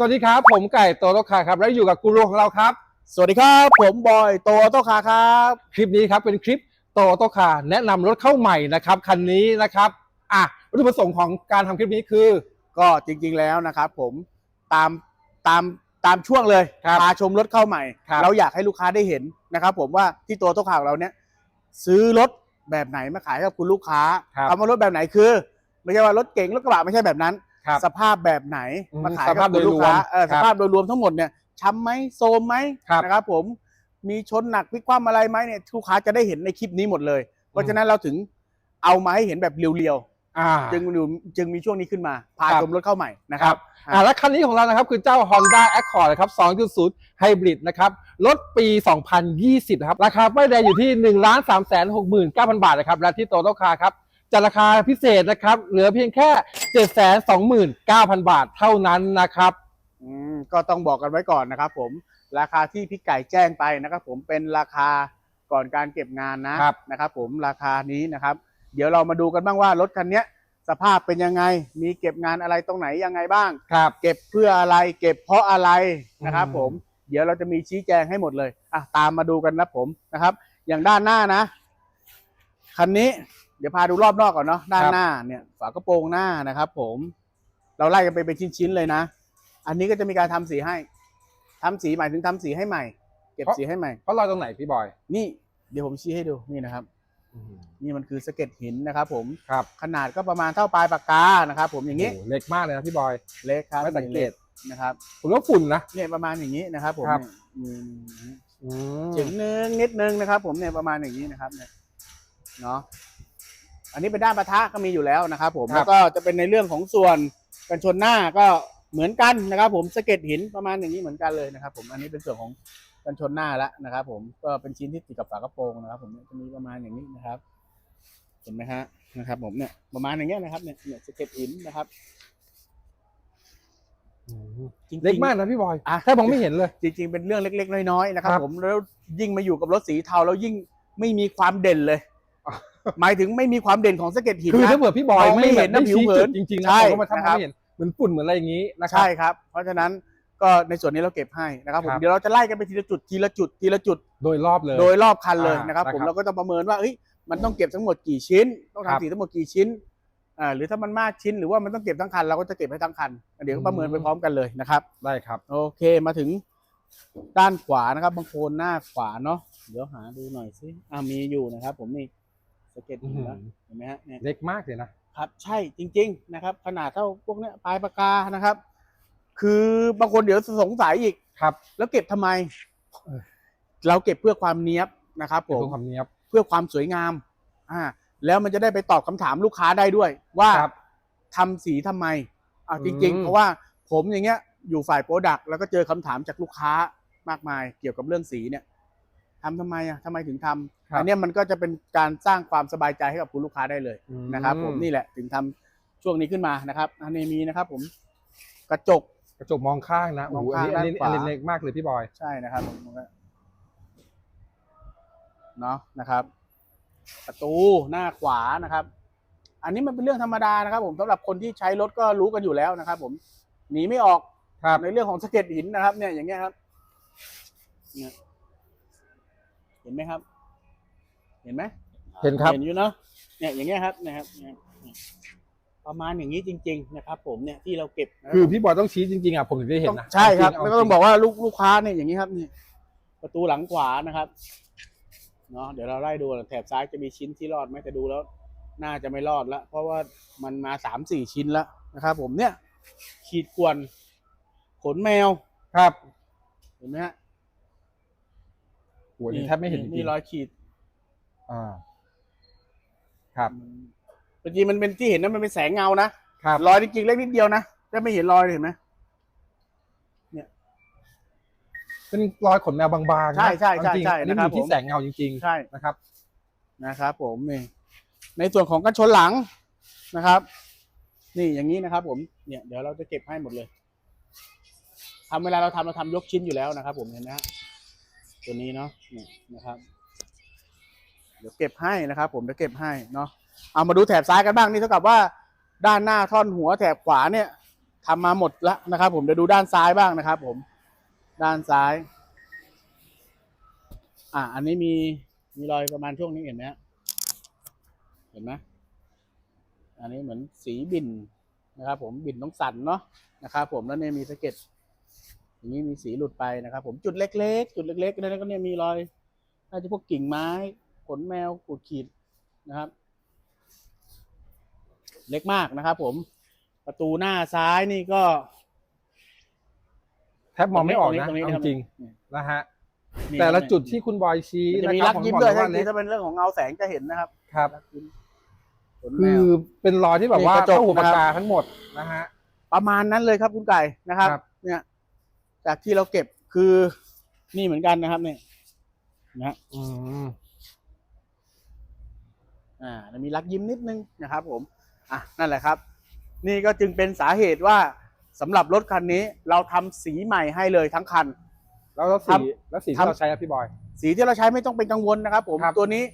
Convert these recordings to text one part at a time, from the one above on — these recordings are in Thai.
สวัสดีครับ ผมไก่โตโตคาครับ และอยู่กับกูรูของเราครับ สวัสดีครับผมบอยโตโต้คาครับ คลิปนี้ครับเป็นคลิปโตโตคาแนะนำรถเข้าใหม่นะครับคันนี้นะครับอะวัตถุประสงค์ของการทำคลิปนี้คือ ก็จริงๆแล้วนะครับผมตามตามตามช่วงเลยครับพาชมรถเข้าใหม่ ครับ เราอยากให้ลูกค้าได้เห็นนะครับผมว่าที่ตัวโต้คาของเราเนี่ยซื้อรถแบบไหนมาขายให้กับคุณลูกค้าครับ คำว่ารถแบบไหนคือ ไม่ใช่ว่ารถเก๋งรถกระบะไม่ใช่แบบนั้น ครับสภาพแบบไหนอืมมาขายสให้ภากัพบคุณลูกค้าโดยรวมเออครัสบภาพโดยรวมทั้งหมดเนี่ยช้ำไหมโซมไหมครับ นะครับ ผมมีชนหนักพลิกคว่ำอะไรไหมเนี่ยลูกค้าจะได้เห็นในคลิปนี้หมดเลย เพราะฉะนั้นเราถึงเอามาให้เห็นแบบเรียวๆอ่าจึงอยู่จึงมีช่วงนี้ขึ้นมาพาครับ ชมรถเข้าใหม่นะคครัรับ บ อ่าและคันนี้ของเรานะครับคือเจ้า Honda Accord นะครับ 2.0 Hybrid นะครับรถปี 2020 นะครับ ราคาป้ายแดงอยู่ที่ 1 3 6 9 0 0 0 บาทนะครับ และที่โตโตคาครับ จะราคาพิเศษนะครับ เหลือเพียงแค่ 729,000 บาทเท่านั้นนะครับ อืมก็ต้องบอกกันไว้ก่อนนะครับผมราคาที่พี่ไก่แจ้งไปนะครับ ผมเป็นราคาก่อนการเก็บงานนะครับ นะครับ ผมราคานี้นะครับ เดี๋ยวเรามาดูกันบ้างว่ารถคันเนี้ยสภาพเป็นยังไง มีเก็บงานอะไรตรงไหนยังไงบ้าง ครับ เก็บเพื่ออะไร เก็บเพราะอะไรนะครับอืมผม เดี๋ยวเราจะมีชี้แจงให้หมดเลยอะตามมาดูกันนะผมนะครับ อย่างด้านหน้านะ คันนี้ เดี๋ยวพาดูรอบนอกก่อนเนาะด้านหน้าเนี่ยฝากระโปรงหน้านะครับ ผม เราไล่กันไปเป็นชิ้นๆเลยนะ อันนี้ก็จะมีการทำสีให้ทำสีหมายถึงทำสีให้ใหม่ เก็บสีให้ใหม่เพราะเราตรงไหนพี่บอย นี่เดี๋ยวผมชี้ให้ดูนี่นะครับนี่มันคือสะเก็ดหินนะครับ ผมครับขนาดก็ประมาณเท่าปลายปากกานะครับ ผมอย่างนี้โอ้เล็กมากเลยนะพี่บอยเล็กครับไม่สังเกตนะครับ ผมว่าฝุ่นนะเนี่ยประมาณอย่างนี้นะครับ ผมครับเนี่ยอืมอืมถึงนึงนิดนึงนะครับ ผมเนี่ยประมาณอย่างนี้นะครับเนี่ยเนาะ อันนี้เป็นด้านปะทะก็มีอยู่แล้วนะครับผมแล้วก็จะเป็นในเรื่องของส่วนกันชนหน้าก็เหมือนกันนะครับผมสะเก็ดหินประมาณอย่างนี้เหมือนกันเลยนะครับผม อันนี้เป็นส่วนของกันชนหน้าแล้วนะครับผม ก็เป็นชิ้นที่ติดกับฝากระโปรงนะครับผมเนี่ยจะมีประมาณอย่างนี้นะครับ เห็นไหมฮะนะครับ ผมเนี่ยประมาณอย่างเงี้ยนะครับเนี่ยเนี่ยสะเก็ดหินนะครับอืมจริงๆ เล็กมากนะพี่บอยอะ แค่มองไม่เห็นเลย จริงๆ เป็นเรื่องเล็กๆ น้อยๆ นะครับครับ ผม แล้วยิ่งมาอยู่กับรถสีเทาแล้วยิ่งไม่มีความเด่นเลยอะ หมายถึงไม่มีความเด่นของสะเก็ดหินคือนะ ถ้าเผื่อพี่บอยมองไม่ไม่เห็เห็นนนะไม่ชี้ผิวเผิจุนดจริงๆนะใช่ผมก็มาทำนะครับให้เห็นเหมือนฝุ่นเหมือนอะไรอย่างนี้นะครัใช่ครับ เพราะฉะนั้นก็ในส่วนนี้เราเก็บให้นะครับผมครับ เดี๋ยวเราจะไล่กันไปทีละจุดทีละจุดทีละจุด โดยรอบเลย โดยรอบคันเลยอ่านนะครับผมนะครับเราก็จะประเมินว่าเอ้ยมันต้องเก็บทั้งหมดกี่ชิ้น ต้องครับทำสีทั้งหมดกี่ชิ้นอ่าหรือถ้ามันมากชิ้นหรือว่ามันต้องเก็บทั้งคันเราก็จะเก็บให้ทั้งคันเดี๋ยวก็ประเมินไปพร้อมกันเลยนะครับ ได้ครับ โอเคมาถึงด้านขวานะครับบางโคนหน้าขวาเนาะเดี๋ยวหาดูหน่อยสิอ่ามีอยู่นะครับ ผมนี่ เก็ตเห็นอไหมเห็นไหมฮะเนี่ยเล็กมากเลยนะครับใช่จริง ๆ นะครับ ขนาดเท่าพวกเนี้ยปลายปากกานะครับ คือบางคนเดี๋ยวสงสัยอีกครับ แล้วเก็บทำไม เราเก็บเพื่อความเนี้ยบนะครับผเป็นมพวกความเนี้ยบ เพื่อความสวยงาม อ่า แล้วมันจะได้ไปตอบคำถามลูกค้าได้ด้วย ว่าครับทำสีทำไมอ่าจริงๆเพราะว่าผมอย่างเงี้ยอยู่ฝ่ายโปรดักต์แล้วก็เจอคำถามจากลูกค้ามากมายเกี่ยวกับเรื่องสีเนี่ย ทำทำไมอะทำไมถึงทำครับอันเนี้ยมันก็จะเป็นการสร้างความสบายใจให้กับคุณลูกค้าได้เลยอืมนะครับ ผมนี่แหละถึงทำช่วงนี้ขึ้นมานะครับอันนี้มีนะครับ ผมกระจกกระจกมองข้างนะโอ้โหมองอันข้างนี้อันนี้ด้านขวาอันนี้เล็กมากเลยพี่บอยใช่นะครับผมมันก็เนาะนะครับ ประตูหน้าขวานะครับ อันนี้มันเป็นเรื่องธรรมดานะครับ ผมสำหรับคนที่ใช้รถก็รู้กันอยู่แล้วนะครับ ผมหนีไม่ออกครับในเรื่องของสะเก็ดหินนะครับ เนี่ยอย่างเงี้ยครับเนี่ยเห็นไหมครับ เห็นไหมเห็นครับ เห็นอยู่เนาะเนี่ยอย่างเงี้ยครับนะครับเนี่ยเนี่ยประมาณอย่างนี้จริง ๆ นะครับ ผมเนี่ยที่เราเก็บนะรับคือพี่บอยต้องชี้จริงๆอะผมถึงได้เห็นนะใช่ครับเาแล้วก็ต้องบอกว่าลูกลูกค้าเนี่ยอย่างนี้ครับนี่ประตูหลังขวานะครับเนาะเดี๋ยวเราไล่ดูแถบซ้ายจะมีชิ้นที่รอดไหมแต่ดูแล้ว น่าจะไม่รอดละเพราะว่ามันมาสามสี่ชิ้นแล้วนะครับ ผมเนี่ย ขีดกวนขนแมวครับ เห็นไหมฮะโหัวนี้แทบไม่เห็นจรินี่งรอยขีดๆอ่า ครับจริงๆมันเป็นที่เห็นนะมันเป็นแสงเงานะครับ รอยจริงๆเล็กนิดเดียวนะจะไม่เห็นรอยเลยเห็นไหม เป็นรอยขนแมวบางๆนะใช่ใช่ใช่จริงๆใช่อันนี้นะครับ มีที่ผมแสงเงาจริงใช่ ๆนะครับ นะครับผมนี่ในส่วนของกันชนหลังนะครับ นี่อย่างนี้นะครับ ผมเนี่ยเดี๋ยวเราจะเก็บให้หมดเลยทำเวลาเราทำเราทำยกชิ้นอยู่แล้วนะครับ ผมเห็นไหมฮะ ตัวนี้เนาะนี่นะครับ เดี๋ยวเก็บให้นะครับ ผมเดี๋ยวเก็บให้เนาะเอามาดูแถบซ้ายกันบ้างนี่เท่ากับว่า ด้านหน้าท่อนหัวแถบขวาเนี่ยทำมาหมดแล้วนะครับ ผมเดี๋ยวดูด้านซ้ายบ้างนะครับ ผม ด้านซ้าย อะอันนี้มีมีรอยประมาณช่วงนี้เห็นไหมฮะเห็นไหมอันนี้เหมือนสีบินนะครับ ผมบินต้องสั่นเนาะนะครับ ผมแล้วเนี่ยมีสะเก็ด อย่างนี้มีสีหลุดไปนะครับ ผมจุดเล็ก ๆ จุดเล็กๆแล้วก็เนี่ยมีรอยน่าจะพวกกิ่งไม้ขนแมวขูดขีดนะครับ เล็กมากนะครับ ผมประตูหน้าซ้ายนี่ก็ แทบมองไม่ออกนะตรงนี้เอาตรงนี้จริงนี่ๆนะฮะนี่แต่ละครับจุดที่คุณบอยชี้มันจะนะมีครัรับกยิ้มผมด้วยบอกถ้าว่าเล็กถ้าเป็นเรื่องของเงาแสงจะเห็นนะครับครับ รักยิ้มขนแมคือว เป็นรอยที่แบบว่านี่กระจกเข้าหัวปากนะครับกาทั้งหมดนะฮะ ประมาณนั้นเลยครับคุณไก่นะครับ ครับ เนี่ย จากที่เราเก็บคือนี่เหมือนกันนะครับเนี่ยนะฮะอืมอ่าแล้วมีรักยิ้มนิดนึงนะครับ ผม อะนั่นแหละครับ นี่ก็จึงเป็นสาเหตุว่าสำหรับรถคันนี้ เราทำสีใหม่ให้เลยทั้งคัน แล้วแล้วสีทำแล้วสีทำที่เราใช้อะพี่บอย สีที่เราใช้ไม่ต้องเป็นกังวลนะครับ ผมครับตัวนี้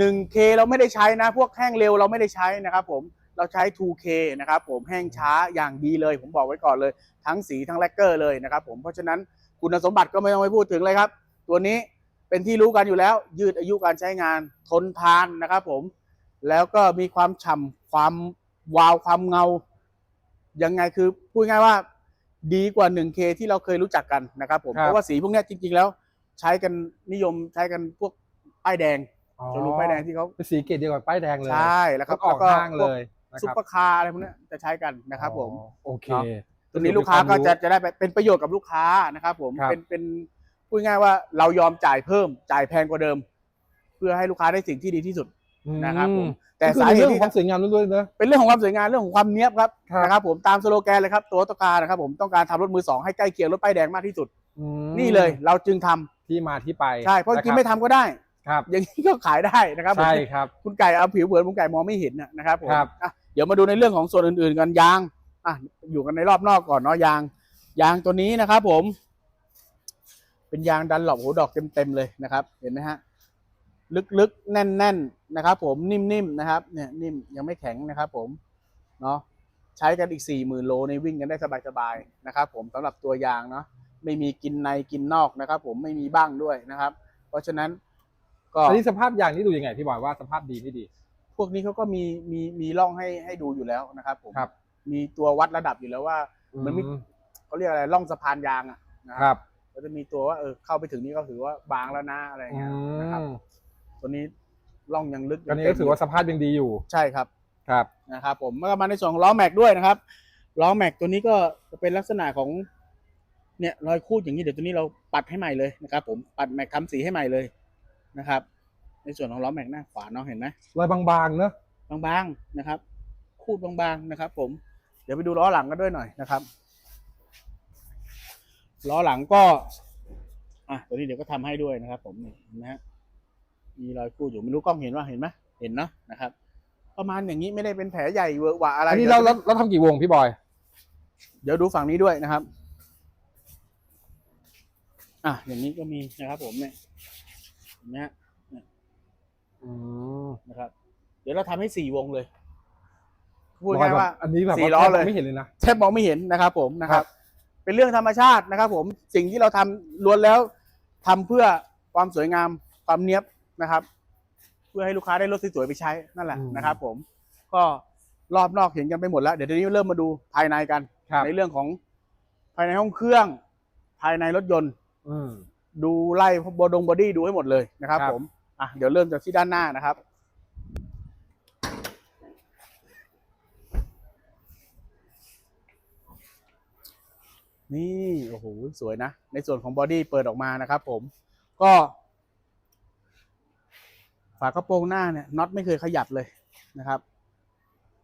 1K เราไม่ได้ใช้นะ พวกแห้งเร็วเราไม่ได้ใช้นะครับ ผม เราใช้ 2K นะครับผมแห้งช้าอย่างดีเลย ผมบอกไว้ก่อนเลย ทั้งสีทั้งแลกเกอร์เลยนะครับผมเพราะฉะนั้นคุณสมบัติก็ไม่ต้องไปพูดถึงเลยครับ ตัวนี้เป็นที่รู้กันอยู่แล้ว ยืดอายุการใช้งานทนทานนะครับผมแล้วก็มีความฉ่ำความวาวความเงายังไงคือพูดง่ายๆว่าดีกว่า 1K ที่เราเคยรู้จักกันนะครับผมครับเพราะว่าสีพวกเนี้ยจริง ๆ แล้ว ใช้กันนิยมใช้กันพวกป้ายแดงอ๋อโชว์รูมป้ายแดงที่เขาเป็นสีเกรดเดียวกับป้ายแดงเลยใช่แล้วก็ก็ออกแล้วห้างเลยนะ ซุปครับเปอร์คาร์อะไรพวกเนี้ยจะใช้กันนะครับผมอ๋อโอเคเนาะตัวนี้ลูกค้าก็จะจะได้เป็นประโยชน์กับลูกค้านะครับผมครับเป็นเป็นพูดง่ายๆว่าเรายอมจ่ายเพิ่มจ่ายแพงกว่าเดิม เพื่อให้ลูกค้าได้สิ่งที่ดีที่สุดนะครับผมแต่แต่สาสาเหเหตุตุที่ความสวยงามล้วนๆนะเป็นเรื่องของความสวยงามเรื่องของความเนี้ยบครับครับนะครับผมตามสโลแกนเลยครับตัวตกานะครับผมต้องการทำรถมือสองให้ใกล้เคียงรถป้ายแดงมากที่สุดอืมนี่เลยเราจึงทำที่มาที่ไปใช่เพราะจริงๆไม่ทำก็ได้ครับ อย่างนี้ก็ขายได้นะครับผมใช่ครับคุณไก่เอาผิวเผินคุณไก่มองไม่เห็นนะนะครับผมครับอะ เดี๋ยวมาดูในเรื่องของส่วนอื่นๆกันยางอะอยู่กันในรอบนอกก่อนเนาะยาง ยางตัวนี้นะครับผม เป็นยางดันหลบหัวดอกเต็มๆเลยนะครับ เห็นไหมฮะลึกๆ แน่นๆ นะครับ ผมนิ่มๆ นะครับ เนี่ยนิ่มยังไม่แข็งนะครับผม เนาะใช้กันอีกสี่หมื่นโลในวิ่งกันได้สบายๆ นะครับผมสำหรับตัวยางเนาะไม่มีกินในกินนอกนะครับ ผมไม่มีบ้างด้วยนะครับ เพราะฉะนั้นก็อันนี้สภาพยางนี่ดูยังไงพี่บอยว่าสภาพดีไม่ดี พวกนี้เขาก็มีมีมีร่องให้ให้ดูอยู่แล้วนะครับผมครับ มีตัววัดระดับอยู่แล้วว่ามันไม่เขาเรียกอะไรร่องสะพานยางอะนะคครัรับบก็จะมีตัวว่าเออเข้าไปถึงนี่ก็ถือว่าบางแล้วนะอะไรอย่างอืเงี้ยนะครับมตัวนี้ร่องยังลึกอันนี้ก็ถือว่าสภาพยังดีอยู่ ใช่ครับครับนะครับ ผมเมื่อมาในส่วนของล้อแม็กด้วยนะครับล้อแม็กตัวนี้ก็จะเป็นลักษณะของเนี่ยรอยคูดอย่างนี้เดี๋ยวตัวนี้เราปัดให้ใหม่เลยนะครับ ผมปัดแม็กทำสีให้ใหม่เลยนะครับ ในส่วนของล้อแม็กหน้าขวาเนาะเห็นไหมรอยบางๆเนอะบางๆนะครับ คูดบางๆนะครับ ผม เดี๋ยวไปดูล้อหลังกันด้วยหน่อยนะครับล้อหลังก็อะตัวนี้เดี๋ยวก็ทำให้ด้วยนะครับ ผมนี่เห็นไหมฮะมีรอยคูดอยู่ไม่รู้กล้องเห็นว่าเห็นไหมเห็นเนาะนะครับ ประมาณอย่างนี้ไม่ได้เป็นแผลใหญ่เวอะหวะอะไรอันนี้เราเราเราทำกี่วงพี่บอย เดี๋ยวดูฝั่งนี้ด้วยนะครับ อะอย่างนี้ก็มีนะครับ ผมเนี่ยเห็นไหมฮะ อืมนะครับ เดี๋ยวเราทำให้สี่วงเลยพูดง่ายๆว่า อันนี้แบบสี่ว่าล้อเลย ไม่เห็นเลยนะ แทบมองไม่เห็นนะครับ ผมนะครัครับบเป็นเรื่องธรรมชาตินะครับ ผมสิ่งที่เราทำล้วนแล้วทำเพื่อความสวยงามความเนี้ยบนะครับ เพื่อให้ลูกค้าได้รถสวยๆไปใช้นั่นแหละนะครับ ผมก็รอบนอกเห็นกันไปหมดแล้ว เดี๋ยวทีนี้เริ่มมาดูภายในกัน ครับในเรื่องของภายในห้องเครื่อง ภายในรถยนต์ อืม ดูไล่บอดงบอดี้ดูให้หมดเลยนะครับ ครับ ผม อะเดี๋ยวเริ่มจากที่ด้านหน้านะครับ นี่โอ้โหสวยนะ ในส่วนของบอดี้เปิดออกมานะครับผมก็ ฝากระโปรงหน้าเนี่ยน็อตไม่เคยขยับเลยนะครับ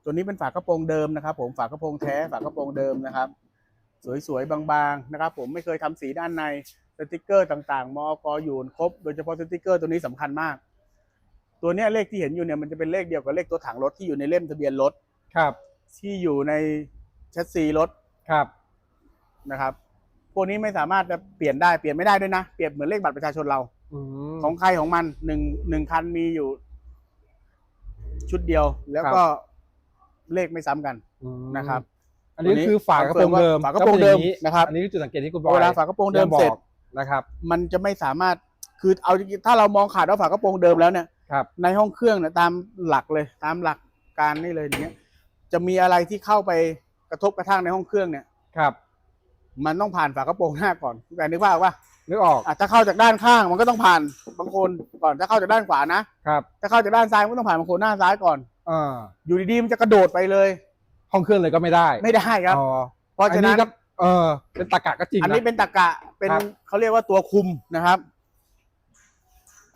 ตัวนี้เป็นฝากระโปรงเดิมนะครับ ผมฝากระโปรงแท้ฝากระโปรงเดิมนะครับ สวยๆบางๆนะครับ ผมไม่เคยทำสีด้านใน สติกเกอร์ต่างๆมอกอยู่ครบโดยเฉพาะสติกเกอร์ตัวนี้สำคัญมาก ตัวเนี้ยเลขที่เห็นอยู่เนี่ยมันจะเป็นเลขเดียวกับเลขตัวถังรถที่อยู่ในเล่มทะเบียนรถครับ ที่อยู่ในแชสซีรถครับนะครับ พวกนี้ไม่สามารถจะเปลี่ยนได้เปลี่ยนไม่ได้ด้วยนะเปลี่ยนเหมือนเลขบัตรประชาชนเราอืมของใครของมันหนึ่งหนึ่งคันมีอยู่ ชุดเดียวแล้วก็เลขไม่ซ้ำกันอืมนะครับ อันนี้ตัวนี้คือฝากระโปรงเดิมฝากระโปรงเดิมก็ป็นอย่านะครับ อันนี้คือจุดสังเกตที่คุณบอยเวลาฝากระโปรงเดิมบอเสร็จก นะครับ มันจะไม่สามารถคือเอาจริงๆถ้าเรามองขาดว่าฝากระโปรงเดิมแล้วเนี่ยครับในห้องเครื่องเนี่ยตามหลักเลยตามหลักการนี่เลยอย่างเงี้ยจะมีอะไรที่เข้าไปกระทบกระทั่งในห้องเครื่องเนี่ยครับ มันต้องผ่านฝากระโปรงหน้าก่อนแต่นึกว่าว่านึกออกอะถ้าเข้าจากด้านข้างมันก็ต้องผ่านบางคนก่อนถ้าเข้าจากด้านขวานะครับถ้าเข้าจากด้านซ้ายมันก็ต้องผ่านบางคนหน้าซ้ายก่อนอ่าอยู่ดีๆมันจะกระโดดไปเลย ห้องเครื่องเลยก็ไม่ได้ ไม่ได้ครับอ๋อเพราะฉะนั้นก็ เออ เป็นตะกะก็จริงอันนะนี้เป็นตะกะเป็นครับ เขาเรียกว่าตัวคุมนะครับ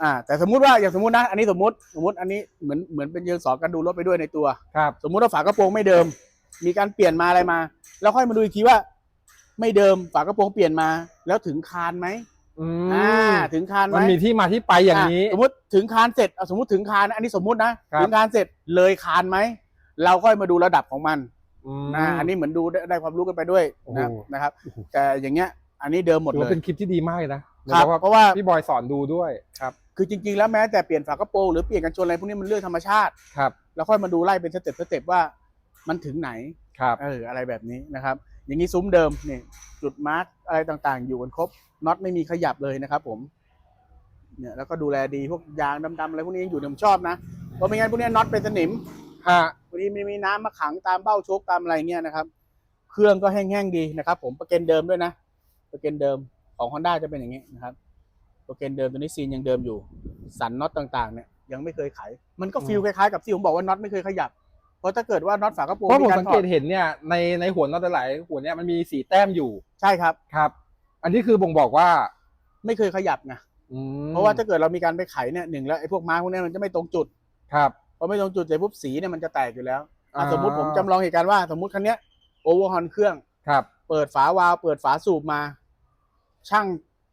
อ่า แต่สมมุติว่าอย่างสมมตินะ อันนี้สมมติสมมติอันนี้เหมือนเหมือนเป็นเยิงสอนการดูรถไปด้วยในตัว ครับ สมมุติว่าฝากระโปรงไม่เดิม มีการเปลี่ยนมาอะไรมา แล้วค่อยมาดูอีกทีว่า ไม่เดิมฝากระโปรงเปลี่ยนมา แล้วถึงคานไหมอือ่ามถึงคานไหมมันมีที่มาที่ไปอย่างนี้สมมติถึงคานเสร็จเอาสมมติถึงคานอันนี้สมมตินะครับ ถึงคานเสร็จเลยคานไหมเราค่อยมาดูระดับของมันอืม นะอันนี้เหมือนดูได้ได้ความรู้กันไปด้วยนะครับโอ้โห นะครับ แต่อย่างเงี้ย อันนี้เดิมหมดถือเลว่าย เป็นคลิปที่ดีมากเลยนะครับแล้วก็เพราะว่า พี่บอยสอนดูด้วยครับคือจริง ๆ แล้วแม้แต่เปลี่ยนฝากระโปรงหรือเปลี่ยนกันชนอะไรพวกนี้มันเรื่องธรรมชาติ ครับแล้วค่อยมาดูไล่เป็นสเต็ปสเต็ปว่ามันถึงไหน ครับ เอออะไรแบบนี้นะครับ อย่างนี้ซุ้มเดิมนี่จุดมาร์กอะไรต่างๆ อยู่กันครบน็อตไม่มีขยับเลยนะครับ ผม เนี่ยแล้วก็ดูแลดีพวกยางดำๆอะไรพวกนี้ยังอยู่เนี่ยผมชอบนะเพราะไม่งั้นพวกนี้น็อตเป็นสนิม ฮะ บางทีมีมีน้ำมาขังตามเบ้าโชคตามอะไรเงี้ยนะครับ เครื่องก็แห้งๆดีนะครับ ผมประกันเดิมด้วยนะประกันเดิมของ Honda จะเป็นอย่างนี้นะครับประกันเดิมตัวนี้ซีนยังเดิมอยู่ สันน็อตต่างๆเนี่ยยังไม่เคยไข มันก็ฟีลคล้ายๆกับที่ผมบอกว่าน็อตไม่เคยขยับเพราะถ้าเกิดว่าน็อตฝากระโปรงเพราะผมกสังถเกอตดเห็นเนี่ยในในหัวน็อตหลายๆหัวเนี่ยมันมีสีแต้มอยู่ใช่ครับครับ อันนี้คือบ่งบอกว่าไม่เคยขยับไงอืมเพราะว่าถ้าเกิดเรามีการไปไขเนี่ยหนึ่งแล้วไอ้พวกมาร์กพวกเนี้ยมันจะไม่ตรงจุดครับ พอไม่ตรงจุดเสร็จปุ๊บสีเนี่ยมันจะแตกอยู่แล้วอะอ่า สมมติผมจำลองเหตุการณ์ว่าสมมติคันเนี้ยโอเวอร์ฮอนเครื่อง ครับ เปิดฝาวาล์วเปิดฝาสูบมา ช่าง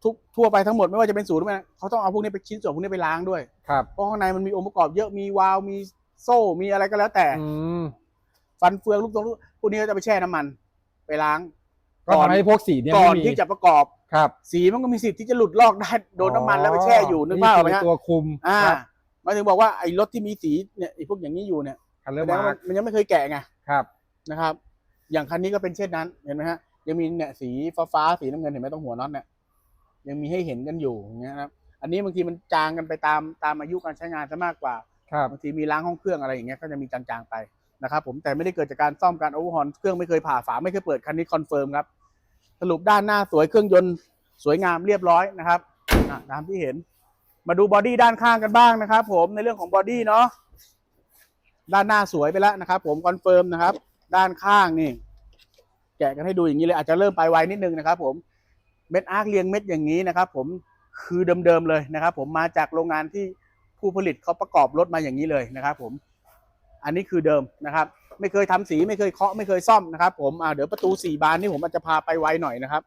ทุกทั่วไปทั้งหมดไม่ว่าจะเป็นศูนย์หรือไม่เขาต้องเอาพวกนี้ไปชิ้นส่วนพวกนี้ไปล้างด้วย ครับเพราะข้างในมันมีองค์ประกอบเยอะมีวาล์วมีโซ่มีอะไรก็แล้วแต่ อืมฟันเฟืองลูกตรงลูกพวกนี้ก็จะไปแช่น้ำมัน ไปล้าง ก็ทำให้พวกสีเนี่ยก่อนไม่มีที่จะประกอบ ครับสีมันก็มีสิทธิ์ที่จะหลุดลอกได้โดนน้ำมันแล้วไปแช่อยู่นึกภาพออกไหมคืฮะตัวคุมอ่า ครับ หมายถึงบอกว่าไอ้รถที่มีสีเนี่ยไอ้พวกอย่างนี้อยู่เนี่ยคันแสเริ่มดงมาว่ามันมันยังไม่เคยแกะไงครับ นะครับ อย่างคันนี้ก็เป็นเช่นนั้นเห็นไหมฮะยังมีเนี่ยสีฟ้าฟ้าๆสีน้ำเงินเห็นไหมตรงหัวน็อตเนี่ยยังมีให้เห็นกันอยู่อย่างเงี้ยนะครับอันนี้บางทีมันจางกันไปตามตามอายุการใช้งานซะมากกว่า ครับ บางทีมีล้างห้องเครื่องอะไรอย่างเงี้ยก็จะมีจางๆไปนะครับผมแต่ไม่ได้เกิดจากการซ่อมการโอเวอร์ฮอลเครื่องไม่เคยผ่าฝาไม่เคยเปิดคันนี้คอนเฟิร์มครับสรุปด้านหน้าสวยเครื่องยนต์สวยงามเรียบร้อยนะครับอะตามที่เห็น มาดูบอดี้ด้านข้างกันบ้างนะครับ ผมในเรื่องของบอดี้เนาะด้านหน้าสวยไปแล้วนะครับ ผมคอนเฟิร์มนะครับ ด้านข้างนี่ แกะกันให้ดูอย่างนี้เลย อาจจะเริ่มไปไวนิดนึงนะครับ ผมเม็ดอาร์คเรียงเม็ดอย่างนี้นะครับ ผมคือเดิมๆเลยนะครับ ผมมาจากโรงงานที่ผู้ผลิตเขาประกอบรถมาอย่างนี้เลยนะครับ ผม อันนี้คือเดิมนะครับ ไม่เคยทำสีไม่เคยเคาะไม่เคยซ่อมนะครับ ผมอ่าเดี๋ยวประตูสี่บานนี่ผมอาจจะพาไปไวหน่อยนะครับ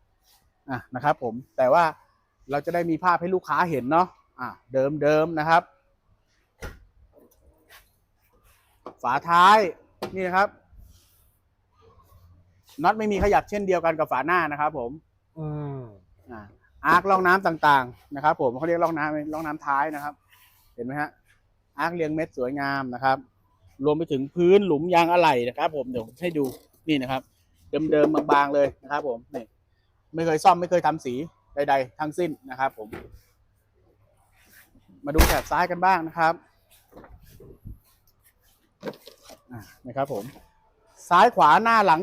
อะนะครับ ผมแต่ว่าเราจะได้มีภาพให้ลูกค้าเห็นเนาะ อะเดิมเดิมนะครับ ฝาท้ายนี่นะครับน็อตไม่มีขยับเช่นเดียวกันกับฝาหน้านะครับ ผมอืมอ่าอาร์คร่องน้ำต่างๆ นะครับ ผมเขาเรียกร่องน้ำร่องน้ำท้ายนะครับ เห็นไหมฮะอาร์คเรียงเม็ดสวยงามนะครับ รวมไปถึงพื้นหลุมยางอะไหล่นะครับ ผมเดี๋ยวให้ดูนี่นะครับ เดิมๆบางๆเลยนะครับ ผมนี่ไม่เคยซ่อมไม่เคยทำสีใด ๆ ทั้งสิ้นนะครับ ผม มาดูแถบซ้ายกันบ้างนะครับอ่านะครับผม ซ้ายขวาหน้าหลัง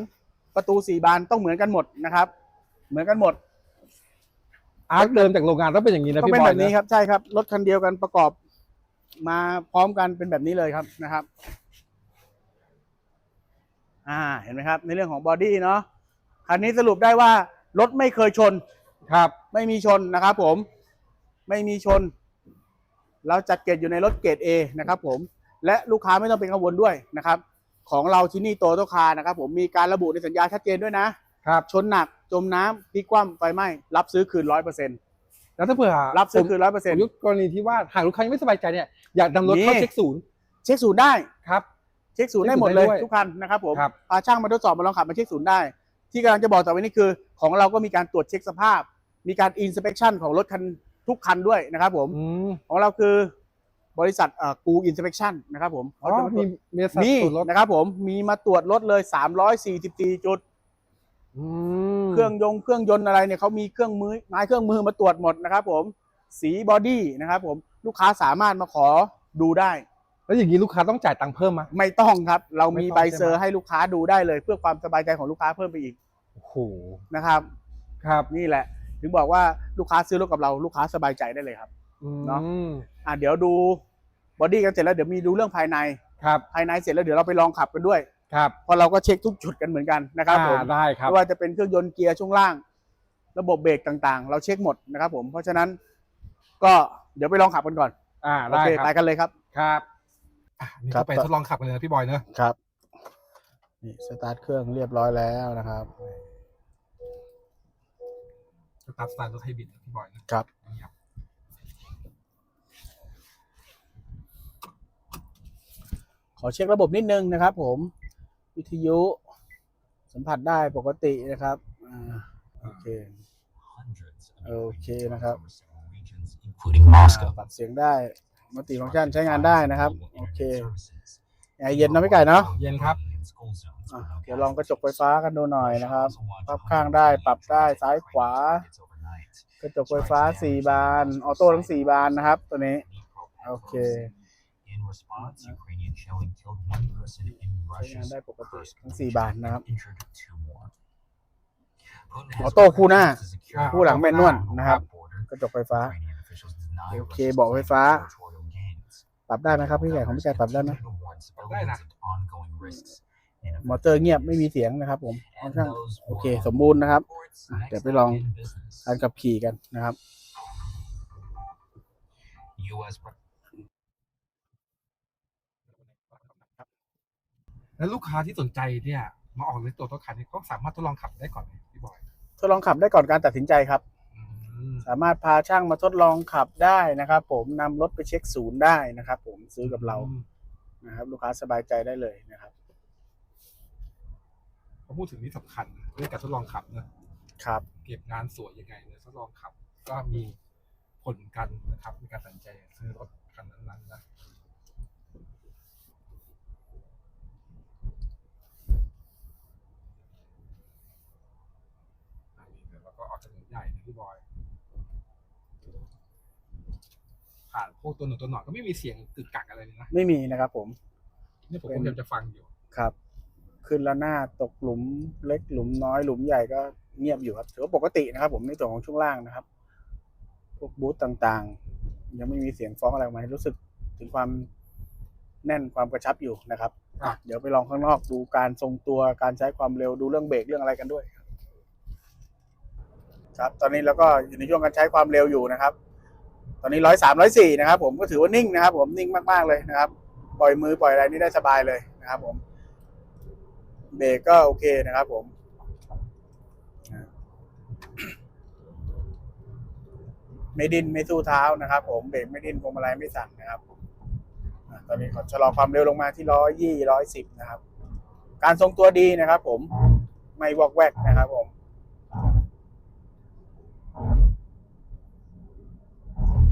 ประตูสี่บานต้องเหมือนกันหมดนะครับ เหมือนกันหมด อาร์คเดิมจากโรงงานต้องเป็นอย่างนี้นะต้องพี่เป็นบอแบยบนี้นะ ครับใช่ครับรถคันเดียวกันประกอบมาพร้อมกันเป็นแบบนี้เลยครับนะครับ อ่าเห็นไหมครับ ในเรื่องของบอดี้เนาะคันนี้สรุปได้ว่ารถไม่เคยชน ครับ ไม่มีชนนะครับผมไม่มีชน เราจัดเกรดอยู่ในรถเกรด A นะครับผมและลูกค้าไม่ต้องเป็นกังวลด้วยนะครับของเราที่นี่โตโตคานะครับผมมีการระบุในสัญญาชัดเจนด้วยนะครับชนหนักจมน้ำพลิกคว่ำไฟไหม้รับซื้อคืนร้อยเปอร์เซ็นต์แล้วถ้าเผื่อรับซื้อผมคืนร้อยเปอร์ผเซ็นมต์ยกกรณีที่ว่าหากลูกค้ายังไม่สบายใจเนี่ยอยากนำรถเข้านี่เช็คศูนย์เช็คศูนย์ได้ครับเช็คศูนย์เช็ได้คศูหมนย์ดเลยได้ด้วยทุกคันนะครับผมครับพาช่างมาทดสอบมาลองขับมาเช็คศูนย์ได้ ที่กำลังจะบอกต่อไปนี้คือ ของเราก็มีการตรวจเช็คสภาพ มีการอินสเป t ชันของรถคัน ทุกคันด้วยนะครับผม อืมของเราคือบริษัทกูอินสเป t ชันนะครับผมอ๋อเขาจะมาตรมีวจมีสัดนี่ส่วนรถนะครับผมมีมาตรวจรถเลย 344 จุด อืมเครื่องยงเครื่องยนต์อะไรเนี่ยเขามีเครื่องมือไม้เครื่องมือมาตรวจหมดนะครับผมสีบอดี้นะครับผมลูกค้าสามารถมาขอดูได้ แล้วอย่างนี้ลูกค้าต้องจ่ายตังค์เพิ่มไหม ไม่ต้องครับ เราไม่มีต้องใบใช่ไหมเซอร์ให้ลูกค้าดูได้เลย เพื่อความสบายใจของลูกค้าเพิ่มไปอีกโอ้โหนะครับ ครับ นี่แหละ ถึงบอกว่าลูกค้าซื้อรถกับเราลูกค้าสบายใจได้เลยครับเนอะอืมอะเดี๋ยวดูบอดี้กันเสร็จแล้วเดี๋ยวมีดูเรื่องภายในครับภายในเสร็จแล้วเดี๋ยวเราไปลองขับกันด้วยครับเพราะเราก็เช็คทุกจุดกันเหมือนกันนะครับผมอ่าได้ครับไม่ว่าจะเป็นเครื่องยนต์เกียร์ช่วงล่าง ระบบเบรกต่างๆ เราเช็คหมดนะครับผมเพราะฉะนั้นก็เดี๋ยวไปลองขับกันก่อน อ่าโอได้เคคไปรับกันเลยครับครับอะนี่ครัก็บไปทดลองขับกันเลยนะพี่บอยเนอะครับนี่สตาร์ทเครื่องเรียบร้อยแล้วนะครับ สตาร์ทสตาร์ทรถไฮบริดนะพี่บอยนะครับนี่ครับขอเช็คระบบนิดนึงนะครับ ผม วิทยุ สัมผัสได้ปกตินะครับอ่าโอเค โอเคนะนะคครัรับบ including อ่า Moscow ปรับเสียงได้มัลติฟังก์ชันใช้งานได้นะครับ โอเคแอร์เย็นเนาะพี่ไก่เนาะ เย็นครับ อะเดี๋ยวลองกระจกไฟฟ้ากันดูหน่อยนะครับปรับข้างได้ปรับได้ซ้ายขวา กระจกไฟฟ้า4บาน ออโต้ทั้ง4บานนะครับ ตัวนี้ โอเค In response, Ukrainian shelling killed one person in ใช้งาน Russia's ได้ปกติ first ทั้ง4บานนะครับ injured two more. Putin อ has อโต้คู่หน้า refused to secure คู่หลังแมนนวลนะครับ the border. กระจกไฟฟ้า Ukrainian officials deny โอเค Russia's เบาะไฟฟ้า territorial gains. ปรับได้ไหมครับพี่ไก่ของพี่ไก่ปรับได้ไหม Putin warned civilians of ongoing risks in a มอเตอร์เงียบไม่มีเสียงนะครับ ผมค่อน and ข้าง those โอเค who สมบูรณ์นะครับ reports อะ next เดี๋ยวไปลอง in business. การขับขี่กันนะครับ U.S. แล้วลูกค้าที่สนใจเนี่ย มาออกในตัวรถคันนี้เขาสามารถทดลองขับได้ก่อนไหมพี่บอยทดลองขับได้ก่อนการตัดสินใจครับอืมสามารถพาช่างมาทดลองขับได้นะครับ ผมนำรถไปเช็คศูนย์ได้นะครับ ผมซื้อกับเราอืมนะครับ ลูกค้าสบายใจได้เลยนะครับ พอพูดถึงนี่สำคัญนะเรื่องการทดลองขับนะครับ เก็บงานสวยยังไงเนี่ยทดลองขับ ก็มีผลกันนะครับในการตัดสินใจซื้อรถคันนั้นๆนะอันนี้เดี๋ยวเราก็ออกถนนใหญ่นะพี่บอย ผ่านพวกตัวหนึ่งตัวหน่อยก็ไม่มีเสียงกึกกักอะไรเลยนะ ไม่มีนะครับผม นี่ผมก็พยายามจะฟังอยู่ ครับ ขึ้นแล้วหน้าตกหลุมเล็กหลุมน้อยหลุมใหญ่ก็เงียบอยู่ครับถือว่าปกตินะครับ ผมในส่วนของช่วงล่างนะครับ พวกบูธต่างๆ ยังไม่มีเสียงฟ้องอะไรออกมาให้รู้สึกถึงความแน่นความกระชับอยู่นะครับครับเดี๋ยวไปลองข้างนอกดูการทรงตัวการใช้ความเร็วดูเรื่องเบรกเรื่องอะไรกันด้วย ครับ ตอนนี้เราก็อยู่ในช่วงการใช้ความเร็วอยู่นะครับ ตอนนี้ร้อยสามร้อยสี่นะครับ ผมก็ถือว่านิ่งนะครับ ผมนิ่งมากๆเลยนะครับ ปล่อยมือปล่อยอะไรนี่ได้สบายเลยนะครับ ผม เบรกก็โอเคนะครับผมไม่ดิ้นไม่สู้เท้านะครับ ผมเบรกไม่ดิ้นพวงมาลัยไม่สั่นนะครับตอนนี้ขอชะลอความเร็วลงมาที่ร้อยยี่ร้อยสิบนะครับ การทรงตัวดีนะครับ ผมไม่วอกแวกนะครับ ผม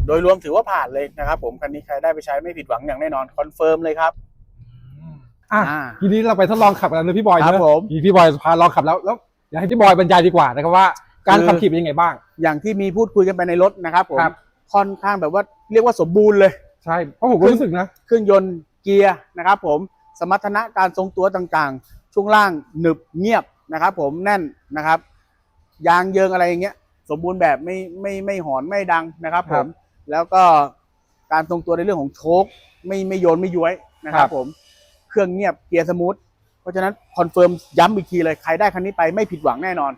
โดยรวมถือว่าผ่านเลยนะครับ ผมคันนี้ใครได้ไปใช้ไม่ผิดหวังอย่างแน่นอนคอนเฟิร์มเลยครับ อะอ่าทีนี้เราไปทดลองขับกันนะพี่บอยครับเนอะผมทีพี่บอยพาลองขับแล้วแล้วอยากให้พี่บอยบรรยายดีกว่านะครับว่าการคือขับขี่เป็นยังไงบ้าง อย่างที่มีพูดคุยกันไปในรถนะครับผมครับค่อนข้างแบบว่าเรียกว่าสมบูรณ์เลยใช่เพราะผมก็รู้สึกนะเครื่องยนต์เกียร์นะครับผมสมรรถนะการทรงตัวต่างๆ ช่วงล่างหนึบเงียบนะครับ ผมแน่นนะครับ ยางเยิงอะไรอย่างเงี้ย สมบูรณ์แบบไม่ไม่ไม่หอนไม่ดังนะครับคผรัมบแล้วก็การทรงตัวในเรื่องของโชคไม่ไม่โยนไม่ย้วยนะครัครับบผม เครื่องเงียบเกียร์สมูทเพราะฉะนั้นคอนเฟิร์มย้ำอีกทีเลยใครได้คันนี้ไปไม่ผิดหวังแน่นอน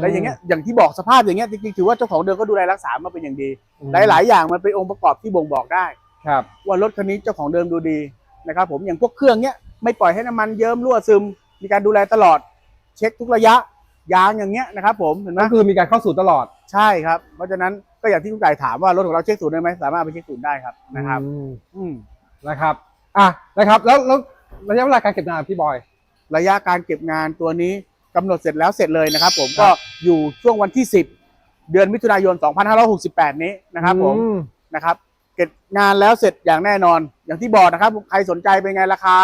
แล้วอย่างเงี้ยอย่างที่บอกสภาพอย่างเงี้ยจริงๆถือว่าเจ้าของเดิมก็ดูแลรักษามาเป็นอย่างดี หลายๆ อย่างมันเป็นองค์ประกอบที่บ่งบอกได้ครับว่ารถคันนี้เจ้าของเดิมดูดีนะครับผมอย่างพวกเครื่องเนี้ยไม่ปล่อยให้น้ำมันเยิ้มรั่วซึม มีการดูแลตลอด เช็คทุกระยะยางอย่างเงี้ยนะครับผมเห็นไหมก็คือมีการเข้าสู่ตลอด ใช่ครับ เพราะฉะนั้นก็อย่างที่คุณไก่ถามว่ารถของเราเช็คศูนย์ได้ไหมสามารถเอาไปเช็คศูนย์ได้ครับนะครับอืมอืมนะครับอะนะครับแล้วแล้ว ระยะเวลาการเก็บงานพี่บอย ระยะการเก็บงานตัวนี้กำหนดเสร็จแล้วเสร็จเลยนะครับ ผมก็อยู่ช่วงวันที่ 10 เดือนมิถุนายน 2568 นี้นะครับผมอืนะครับ เก็บงานแล้วเสร็จอย่างแน่นอน อย่างที่บอกนะครับใครสนใจเป็นไงราคา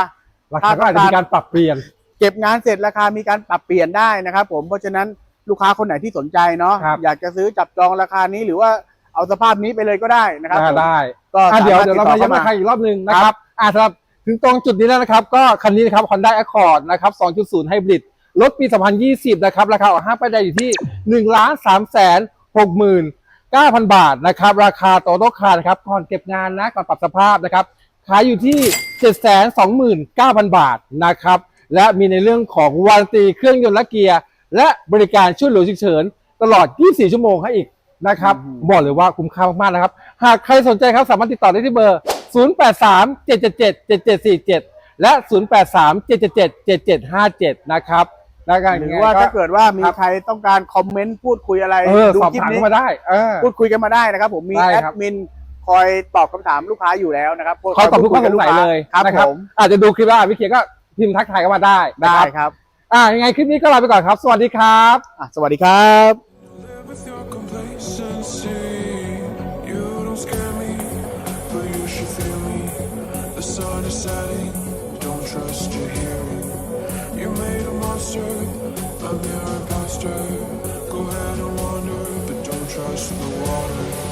ราคาก็อาจจะมีการปรับเปลี่ยน เก็บงานเสร็จราคามีการปรับเปลี่ยนได้นะครับ ผมเพราะฉะนั้นลูกค้าคนไหนที่สนใจเนาะครับ อยากจะซื้อจับจองราคานี้หรือว่าเอาสภาพนี้ไปเลยก็ได้นะครับอ่าผมได้ก็อะสาเดี๋ยวมารถเดี๋ยวติดเราต่อมาย้ำเข้ารามาคาอีกรอบหนึ่งนะครับอ่าสำหรับ ถึงตรงจุดนี้แล้วนะครับ ก็คันนี้นะครับ Honda Accord นะครับ 2.0 Hybrid รถปี 2020 นะครับ ราคาออกห้างป้ายแดงอยู่ที่1ล้าน3แสน6หมื่น9,000 บาทนะครับ ราคาโตโต้คาร์นะครับ ก่อนเก็บงานนะ ก่อนปรับสภาพนะครับ ขายอยู่ที่ 729,000 บาทนะครับ และมีในเรื่องของวารันตีเครื่องยนต์และเกียร์ และบริการช่วยเหลือฉุกเฉิน ตลอด 24 ชั่วโมงให้อีกนะครับอืมบอกเลยว่าคุ้มค่ามากๆนะครับ หากใครสนใจครับสามารถติดต่อได้ที่เบอร์ 0837777747 และ 0837777757 นะครับแล้วก็หรือว่าถ้าเกิดว่ามีครับใครต้องการคอมเมนต์พูดคุยอะไรเออดูสอบคลิปถามนี้เข้ามาได้เออพูดคุยกันมาได้นะครับ ผมมีได้แอครัดบมินคอยตอบคำถามลูกค้าอยู่แล้วนะครับขอตอบทุกข้อสงสัยเลยครับนะคผรับมอาจจะดูคลิปแล้วอ่านไม่เขียนก็พิมพ์ทักทายเข้ามาได้นะได้ครับครับอ่ายังไงคลิปนี้ก็ลาไปก่อนครับ สวัสดีครับอะสวัสดีครับ The sun is setting, don't trust your hearing. You made a monster, a mere imposter. Go ahead and wander, but don't trust the water.